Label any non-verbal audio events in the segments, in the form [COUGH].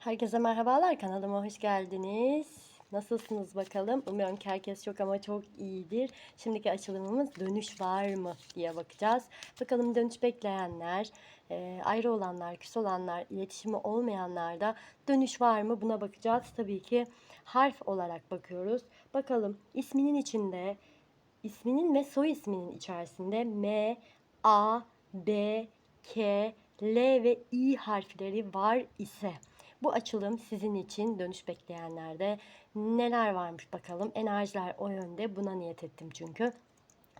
Herkese merhabalar kanalıma hoş geldiniz. Nasılsınız bakalım? Umuyorum ki herkes çok ama çok iyidir. Şimdiki açılımımız dönüş var mı diye bakacağız. Bakalım dönüş bekleyenler, e, ayrı olanlar, küs olanlar, iletişimi olmayanlar da dönüş var mı buna bakacağız. Tabii ki harf olarak bakıyoruz. Bakalım isminin içinde, isminin ve soy isminin içerisinde M, A, B, K, L ve İ harfleri var ise bu açılım sizin için dönüş bekleyenlerde neler varmış bakalım. Enerjiler o yönde buna niyet ettim çünkü.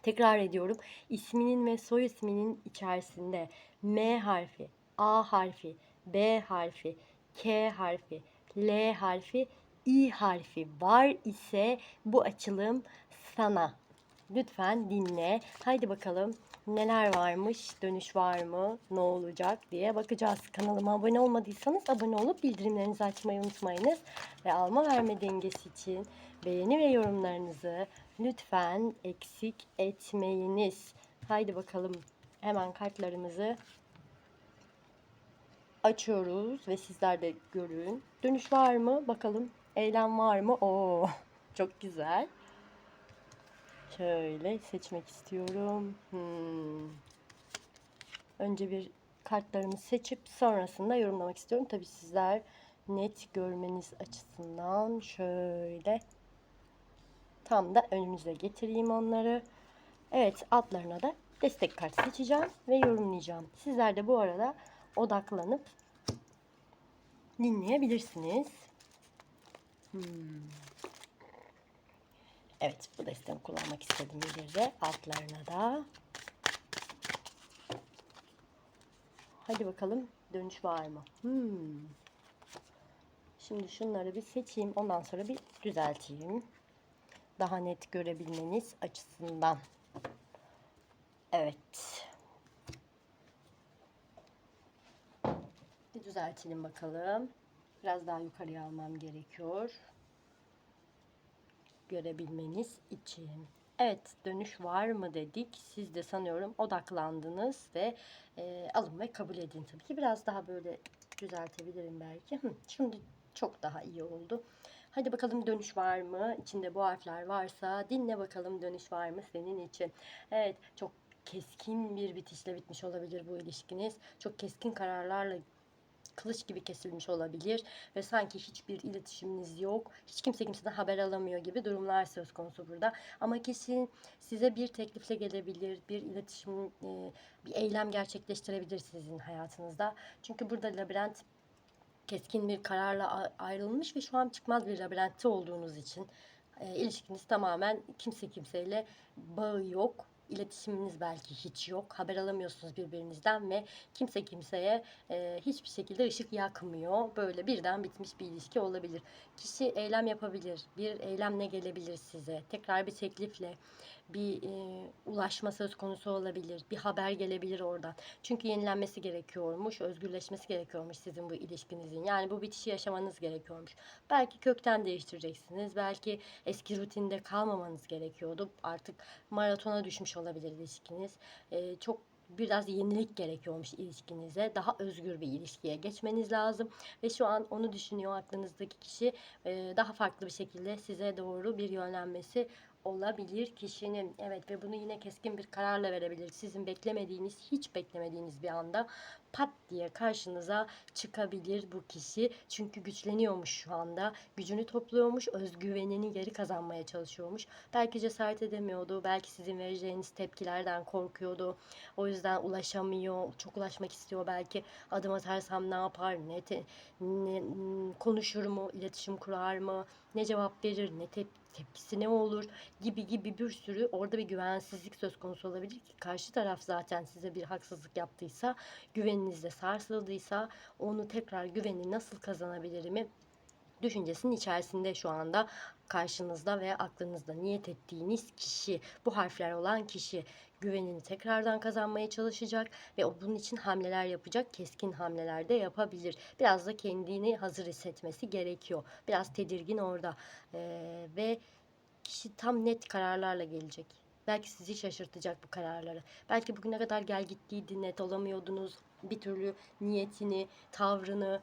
Tekrar ediyorum. isminin ve soy isminin içerisinde M harfi, A harfi, B harfi, K harfi, L harfi, İ harfi var ise bu açılım sana. Lütfen dinle. Haydi bakalım neler varmış, dönüş var mı, ne olacak diye bakacağız. Kanalıma abone olmadıysanız abone olup bildirimlerinizi açmayı unutmayınız. Ve alma verme dengesi için beğeni ve yorumlarınızı lütfen eksik etmeyiniz. Haydi bakalım hemen kartlarımızı açıyoruz ve sizler de görün. Dönüş var mı? Bakalım. Eylem var mı? Oo, [LAUGHS] çok güzel. Şöyle seçmek istiyorum. Hmm. Önce bir kartlarımı seçip sonrasında yorumlamak istiyorum. Tabi sizler net görmeniz açısından şöyle tam da önümüze getireyim onları. Evet altlarına da destek kart seçeceğim ve yorumlayacağım. Sizler de bu arada odaklanıp dinleyebilirsiniz. Hmm. Evet bu destemi kullanmak istedim bir de altlarına da. Hadi bakalım dönüş var mı? Hmm. Şimdi şunları bir seçeyim ondan sonra bir düzelteyim. Daha net görebilmeniz açısından. Evet. Bir düzeltelim bakalım. Biraz daha yukarıya almam gerekiyor görebilmeniz için. Evet dönüş var mı dedik. Siz de sanıyorum odaklandınız ve e, alın ve kabul edin tabii ki. Biraz daha böyle düzeltebilirim belki. Şimdi çok daha iyi oldu. Hadi bakalım dönüş var mı? İçinde bu harfler varsa dinle bakalım dönüş var mı senin için. Evet çok keskin bir bitişle bitmiş olabilir bu ilişkiniz. Çok keskin kararlarla kılıç gibi kesilmiş olabilir ve sanki hiçbir iletişiminiz yok. Hiç kimse kimseden haber alamıyor gibi durumlar söz konusu burada. Ama kişi size bir teklifle gelebilir, bir iletişim, e, bir eylem gerçekleştirebilir sizin hayatınızda. Çünkü burada labirent keskin bir kararla ayrılmış ve şu an çıkmaz bir labirentte olduğunuz için e, ilişkiniz tamamen kimse kimseyle bağı yok iletişiminiz belki hiç yok. Haber alamıyorsunuz birbirinizden ve kimse kimseye e, hiçbir şekilde ışık yakmıyor. Böyle birden bitmiş bir ilişki olabilir. Kişi eylem yapabilir. Bir eylemle gelebilir size. Tekrar bir teklifle bir e, ulaşma söz konusu olabilir. Bir haber gelebilir oradan. Çünkü yenilenmesi gerekiyormuş, özgürleşmesi gerekiyormuş sizin bu ilişkinizin. Yani bu bitişi yaşamanız gerekiyormuş. Belki kökten değiştireceksiniz. Belki eski rutinde kalmamanız gerekiyordu. Artık maratona düşmüş olabilir ilişkiniz. E, çok biraz yenilik gerekiyormuş ilişkinize. Daha özgür bir ilişkiye geçmeniz lazım. Ve şu an onu düşünüyor aklınızdaki kişi daha farklı bir şekilde size doğru bir yönlenmesi olabilir kişinin. Evet ve bunu yine keskin bir kararla verebilir. Sizin beklemediğiniz, hiç beklemediğiniz bir anda pat diye karşınıza çıkabilir bu kişi. Çünkü güçleniyormuş şu anda. Gücünü topluyormuş, özgüvenini geri kazanmaya çalışıyormuş. Belki cesaret edemiyordu, belki sizin vereceğiniz tepkilerden korkuyordu. O yüzden ulaşamıyor, çok ulaşmak istiyor belki. Adım atarsam ne yapar, ne, te, ne konuşur mu, iletişim kurar mı, ne cevap verir, ne tepki tepkisi ne olur gibi gibi bir sürü orada bir güvensizlik söz konusu olabilir ki karşı taraf zaten size bir haksızlık yaptıysa güveninizde sarsıldıysa onu tekrar güveni nasıl kazanabilirimi düşüncesinin içerisinde şu anda karşınızda ve aklınızda niyet ettiğiniz kişi, bu harfler olan kişi güvenini tekrardan kazanmaya çalışacak ve o bunun için hamleler yapacak, keskin hamleler de yapabilir. Biraz da kendini hazır hissetmesi gerekiyor. Biraz tedirgin orada ee, ve kişi tam net kararlarla gelecek. Belki sizi şaşırtacak bu kararları. Belki bugüne kadar gel gittiydi, net olamıyordunuz, bir türlü niyetini, tavrını,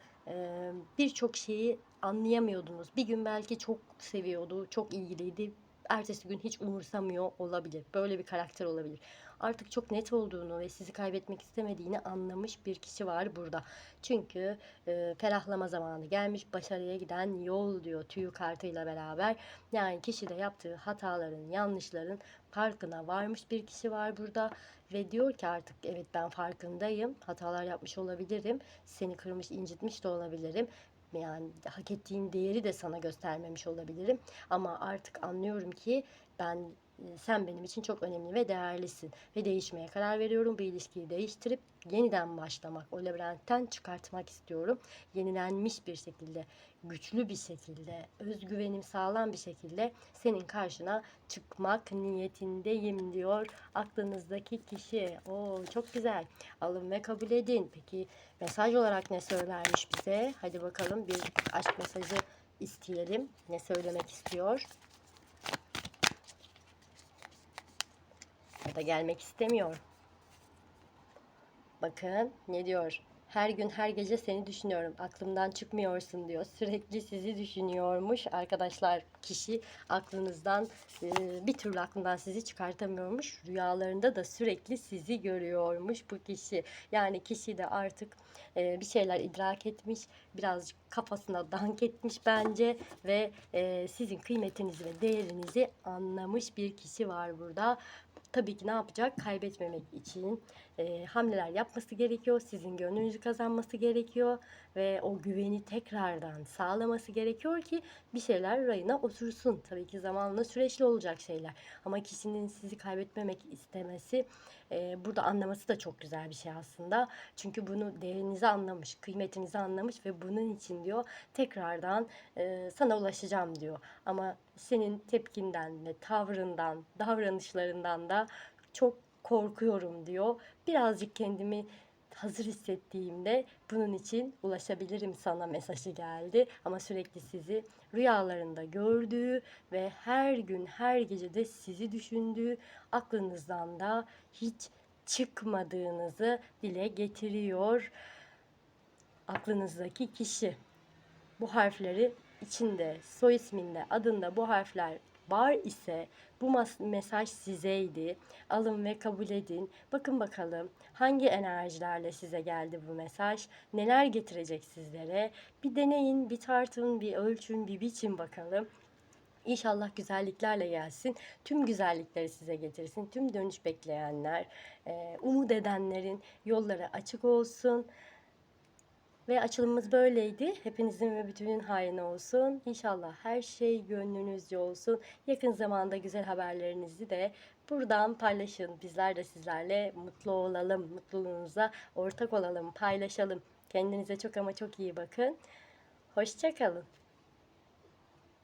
birçok şeyi anlayamıyordunuz. Bir gün belki çok seviyordu, çok ilgiliydi. Ertesi gün hiç umursamıyor olabilir. Böyle bir karakter olabilir. Artık çok net olduğunu ve sizi kaybetmek istemediğini anlamış bir kişi var burada. Çünkü e, ferahlama zamanı gelmiş, başarıya giden yol diyor tüyü kartıyla beraber. Yani kişi de yaptığı hataların, yanlışların farkına varmış bir kişi var burada ve diyor ki artık evet ben farkındayım. Hatalar yapmış olabilirim. Seni kırmış, incitmiş de olabilirim. Yani hak ettiğin değeri de sana göstermemiş olabilirim. Ama artık anlıyorum ki ben sen benim için çok önemli ve değerlisin ve değişmeye karar veriyorum. Bu ilişkiyi değiştirip yeniden başlamak, o labirentten çıkartmak istiyorum. Yenilenmiş bir şekilde, güçlü bir şekilde, özgüvenim sağlam bir şekilde senin karşına çıkmak niyetindeyim diyor aklınızdaki kişi. Oo çok güzel. Alın ve kabul edin. Peki mesaj olarak ne söylermiş bize? Hadi bakalım bir aşk mesajı isteyelim. Ne söylemek istiyor? Ya da gelmek istemiyor. Bakın ne diyor? Her gün her gece seni düşünüyorum. Aklımdan çıkmıyorsun diyor. Sürekli sizi düşünüyormuş. Arkadaşlar kişi aklınızdan e, bir türlü aklından sizi çıkartamıyormuş. Rüyalarında da sürekli sizi görüyormuş bu kişi. Yani kişi de artık e, bir şeyler idrak etmiş. Birazcık kafasına dank etmiş bence. Ve e, sizin kıymetinizi ve değerinizi anlamış bir kişi var burada tabii ki ne yapacak? Kaybetmemek için e, hamleler yapması gerekiyor. Sizin gönlünüzü kazanması gerekiyor ve o güveni tekrardan sağlaması gerekiyor ki bir şeyler rayına otursun. Tabii ki zamanla süreçli olacak şeyler. Ama kişinin sizi kaybetmemek istemesi e, burada anlaması da çok güzel bir şey aslında. Çünkü bunu değerinizi anlamış, kıymetinizi anlamış ve bunun için diyor tekrardan e, sana ulaşacağım diyor. Ama senin tepkinden ve tavrından, davranışlarından da çok korkuyorum diyor. Birazcık kendimi hazır hissettiğimde bunun için ulaşabilirim sana mesajı geldi. Ama sürekli sizi rüyalarında gördüğü ve her gün her gece de sizi düşündüğü aklınızdan da hiç çıkmadığınızı dile getiriyor aklınızdaki kişi. Bu harfleri içinde, soy isminde, adında bu harfler var ise bu mesaj sizeydi. Alın ve kabul edin. Bakın bakalım hangi enerjilerle size geldi bu mesaj? Neler getirecek sizlere? Bir deneyin, bir tartın, bir ölçün, bir biçin bakalım. İnşallah güzelliklerle gelsin. Tüm güzellikleri size getirsin. Tüm dönüş bekleyenler, umut edenlerin yolları açık olsun. Ve açılımımız böyleydi. Hepinizin ve bütünün hayrına olsun. İnşallah her şey gönlünüzce olsun. Yakın zamanda güzel haberlerinizi de buradan paylaşın. Bizler de sizlerle mutlu olalım. Mutluluğunuza ortak olalım, paylaşalım. Kendinize çok ama çok iyi bakın. Hoşçakalın.